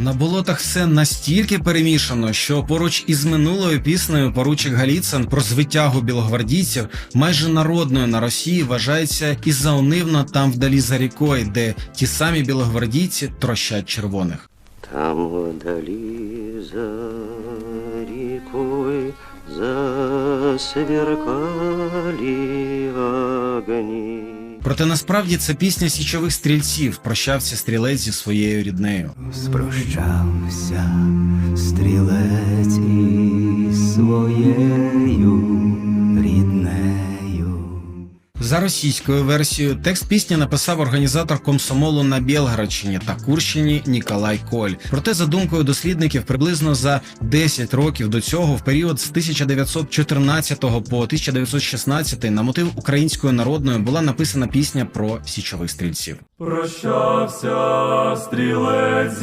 На болотах все настільки перемішано, що поруч із минулою піснею поручик Галіцин про звитягу білогвардійців майже народною на Росії вважається і заунивно там вдалі за рікою, де ті самі білогвардійці трощать червоних. Там вдали за рекой засверкали. Проте насправді це пісня січових стрільців. Прощався стрілець зі своєю ріднею. Спрощався стрілець із своєю. За російською версією, текст пісні написав організатор комсомолу на Білградщині та Курщині Ніколай Коль. Проте, за думкою дослідників, приблизно за 10 років до цього, в період з 1914 по 1916 на мотив української народної була написана пісня про січових стрільців. Прощався стрілець